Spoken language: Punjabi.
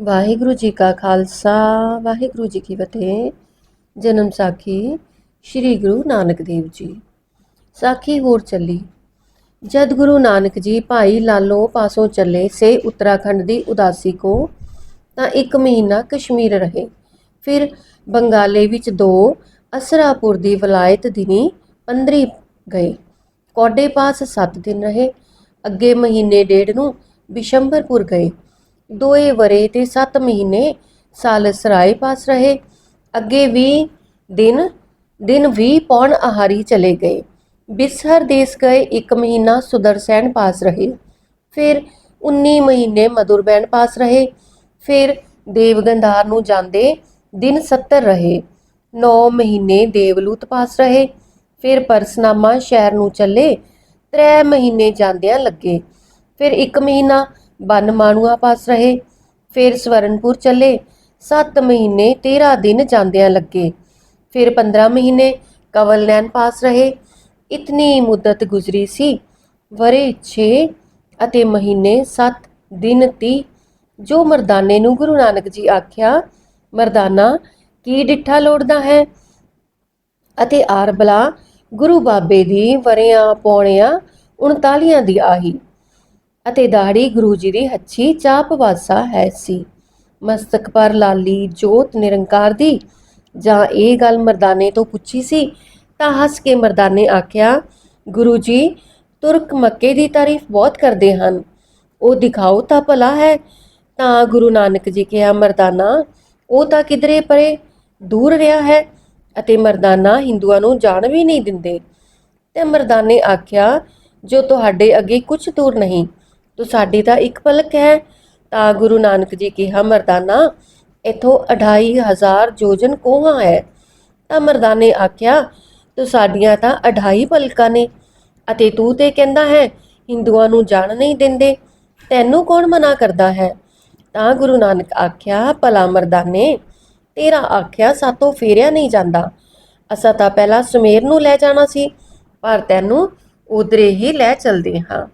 ਵਾਹਿਗੁਰੂ ਜੀ ਕਾ ਖਾਲਸਾ, ਵਾਹਿਗੁਰੂ ਜੀ ਕੀ ਫਤਿਹ। ਜਨਮ ਸਾਖੀ ਸ੍ਰੀ ਗੁਰੂ ਨਾਨਕ ਦੇਵ ਜੀ। ਸਾਖੀ ਹੋਰ ਚੱਲੀ। ਜਦ ਗੁਰੂ ਨਾਨਕ ਜੀ ਭਾਈ ਲਾਲੋ ਪਾਸੋਂ ਚੱਲੇ ਸੇ ਉੱਤਰਾਖੰਡ ਦੀ ਉਦਾਸੀ ਕੋ ਤਾਂ ਇੱਕ ਮਹੀਨਾ ਕਸ਼ਮੀਰ ਰਹੇ। ਫਿਰ ਬੰਗਾਲੇ ਵਿੱਚ ਦੋ ਅਸਰਾਪੁਰ ਦੀ ਵਲਾਇਤ ਦਿਨੀ 15 ਗਏ। ਕੋਡੇ ਪਾਸ 7 ਦਿਨ ਰਹੇ। ਅੱਗੇ ਮਹੀਨੇ ਡੇਢ ਨੂੰ ਬਿਸ਼ੰਬਰਪੁਰ ਗਏ। ਦੋਏ ਵਰੇ ਤੇ 7 ਮਹੀਨੇ ਸਾਲ ਸਰਾਏ ਪਾਸ ਰਹੇ। ਅੱਗੇ 20 ਦਿਨ ਦਿਨ 20 ਪੌਣ ਆਹਾਰੀ ਚਲੇ ਗਏ। ਬਿਸਹਰ ਦੇਸ ਗਏ ਇੱਕ ਮਹੀਨਾ ਸੁਦਰਸੈਨ ਪਾਸ ਰਹੇ। ਫਿਰ 19 ਮਹੀਨੇ ਮਧੁਰਬੈਨ ਪਾਸ ਰਹੇ। ਫਿਰ ਦੇਵਗੰਧਾਰ ਨੂੰ ਜਾਂਦੇ ਦਿਨ 70 ਰਹੇ। 9 ਮਹੀਨੇ ਦੇਵਲੂਤ ਪਾਸ ਰਹੇ। ਫਿਰ ਪਰਸਨਾਮਾ ਸ਼ਹਿਰ ਨੂੰ ਚੱਲੇ। ਤਰੇ ਮਹੀਨੇ ਜਾਂਦਿਆਂ ਲੱਗੇ। ਫਿਰ ਇੱਕ ਮਹੀਨਾ ਬਨ ਮਾਣੂਆ ਪਾਸ ਰਹੇ। ਫਿਰ ਸਵਰਨਪੁਰ ਚੱਲੇ। 7 ਮਹੀਨੇ 13 ਦਿਨ ਜਾਂਦਿਆਂ ਲੱਗੇ। ਫਿਰ 15 ਮਹੀਨੇ ਕਵਲਨੈਨ ਪਾਸ ਰਹੇ। ਇਤਨੀ ਮੁੱਦਤ ਗੁਜ਼ਰੀ ਸੀ। ਵਰੇ 6 ਅਤੇ ਮਹੀਨੇ 7 ਦਿਨ 30 ਜੋ ਮਰਦਾਨੇ ਨੂੰ ਗੁਰੂ ਨਾਨਕ ਜੀ ਆਖਿਆ, ਮਰਦਾਨਾ, ਕੀ ਡਿੱਠਾ ਲੋੜਦਾ ਹੈ? ਅਤੇ ਆਰਬਲਾ ਗੁਰੂ ਬਾਬੇ ਦੀ ਵਰਿਆਂ ਪੌਣਿਆਂ 39 ਦੀ ਆਹੀ। ਅਤੇ ਦਾੜੀ ਗੁਰੂ ਜੀ ਦੀ ਹੱਛੀ ਚਾਪਵਾਸਾ ਹੈ ਸੀ। ਮਸਤਕ ਪਰ ਲਾਲੀ ਜੋਤ ਨਿਰੰਕਾਰ ਦੀ, ਜਾਂ ਇਹ ਗੱਲ ਮਰਦਾਨੇ ਤੋਂ ਪੁੱਛੀ ਸੀ, ਤਾਂ ਹੱਸ ਕੇ ਮਰਦਾਨੇ ਆਖਿਆ, ਗੁਰੂ ਜੀ, ਤੁਰਕ ਮੱਕੇ ਦੀ ਤਾਰੀਫ ਬਹੁਤ ਕਰਦੇ ਹਨ। ਉਹ ਦਿਖਾਓ ਤਾਂ ਭਲਾ ਹੈ ਤਾਂ ਗੁਰੂ ਨਾਨਕ ਜੀ ਕਿਹਾ, ਮਰਦਾਨਾ, ਉਹ ਤਾਂ ਕਿਧਰੇ ਪਰੇ ਦੂਰ ਰਿਹਾ ਹੈ ਅਤੇ ਮਰਦਾਨਾ ਹਿੰਦੂਆਂ ਨੂੰ ਜਾਣ ਵੀ ਨਹੀਂ ਦਿੰਦੇ ਤੇ ਮਰਦਾਨੇ ਆਖਿਆ, ਜੋ ਤੁਹਾਡੇ ਅੱਗੇ ਕੁਝ ਦੂਰ ਨਹੀਂ ਤੂੰ ਸਾਡੀ ਤਾਂ ਇੱਕ ਪਲਕ ਹੈ। ਤਾਂ ਗੁਰੂ ਨਾਨਕ ਜੀ ਕਿਹਾ ਮਰਦਾਨਾ, ਇਥੋਂ 2500 ਜੋਜਨ ਕੋਹਾਂ ਹੈ। ਤਾਂ ਮਰਦਾਨੇ ਆਖਿਆ, ਤੂੰ ਸਾਡੀਆਂ ਤਾਂ 28 ਪਲਕਾਂ ਨੇ, ਅਤੇ ਤੂੰ ਤੇ ਕਹਿੰਦਾ ਹੈ, ਹਿੰਦੂਆਂ ਨੂੰ ਜਾਣ ਨਹੀਂ ਦਿੰਦੇ, ਤੈਨੂੰ ਕੌਣ ਮਨਾ ਕਰਦਾ ਹੈ? ਤਾਂ ਗੁਰੂ ਨਾਨਕ ਆਖਿਆ, ਭਲਾ ਮਰਦਾਨੇ, ਤੇਰਾ ਆਖਿਆ ਸਾਤੋਂ ਫੇਰਿਆ ਨਹੀਂ ਜਾਂਦਾ। ਅਸਾਂ ਤਾਂ ਪਹਿਲਾਂ ਸੁਮੇਰ ਨੂੰ ਲੈ ਜਾਣਾ ਸੀ, ਪਰ ਤੈਨੂੰ ਉਧਰੇ ਹੀ ਲੈ ਚਲਦੇ ਹਾਂ।